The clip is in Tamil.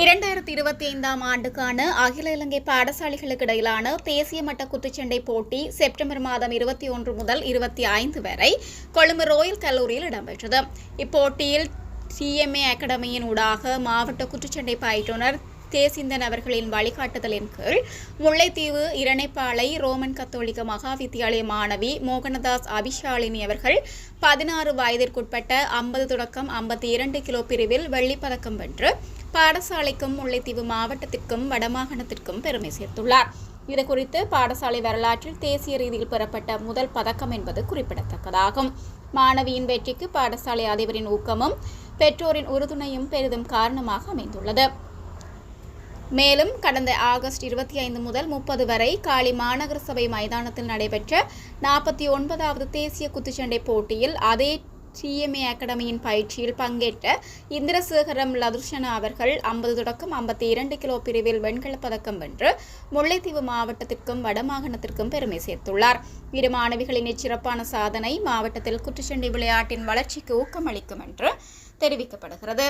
இரண்டாயிரத்தி இருபத்தி ஐந்தாம் ஆண்டுக்கான அகில இலங்கை பாடசாலைகளுக்கு இடையிலான தேசிய மட்ட குத்துச்சண்டை போட்டி செப்டம்பர் மாதம் இருபத்தி ஒன்று முதல் இருபத்தி ஐந்து வரை கொழும்பு ரோயல் கல்லூரியில் இடம்பெற்றது. இப்போட்டியில் சிஎம்ஏ அகாடமியின் ஊடாக மாவட்ட குத்துச்சண்டை பயிற்றுனர் தேசிந்தன் அவர்களின் வழிகாட்டுதலின் கீழ் முல்லைத்தீவு இரணைப்பாளை ரோமன் கத்தோலிக்க மகா வித்தியாலய மாணவி மோகனதாஸ் அபிஷாலினி அவர்கள் பதினாறு வயதிற்குட்பட்ட ஐம்பது தொடக்கம் ஐம்பத்தி இரண்டு கிலோ பிரிவில் வெள்ளிப்பதக்கம் வென்று பாடசாலைக்கும் முல்லைத்தீவு மாவட்டத்திற்கும் வடமாகாணத்திற்கும் பெருமை சேர்த்துள்ளார். இது குறித்து பாடசாலை வரலாற்றில் தேசிய ரீதியில் பெறப்பட்ட முதல் பதக்கம் என்பது குறிப்பிடத்தக்கதாகும். மாணவியின் வெற்றிக்கு பாடசாலை அதிபரின் ஊக்கமும் பெற்றோரின் உறுதுணையும் பெரிதும் காரணமாக அமைந்துள்ளது. மேலும் கடந்த ஆகஸ்ட் இருபத்தி ஐந்து முதல் முப்பது வரை காலி மாநகர சபை மைதானத்தில் நடைபெற்ற நாற்பத்தி ஒன்பதாவது தேசிய குத்துச்சண்டை போட்டியில் அதே டிஎம்ஏ அகாடமியின் பயிற்சியில் பங்கேற்ற இந்திரசேகரம் லதுர்ஷனா அவர்கள் ஐம்பது தொடக்கம் ஐம்பத்தி இரண்டு கிலோ பிரிவில் வெண்கலப் பதக்கம் வென்று முல்லைத்தீவு மாவட்டத்திற்கும் வடமாகாணத்திற்கும் பெருமை சேர்த்துள்ளார். இரு மாணவிகளின் இச்சிறப்பான சாதனை மாவட்டத்தில் குத்துச்சண்டை விளையாட்டின் வளர்ச்சிக்கு ஊக்கமளிக்கும் என்று தெரிவிக்கப்படுகிறது.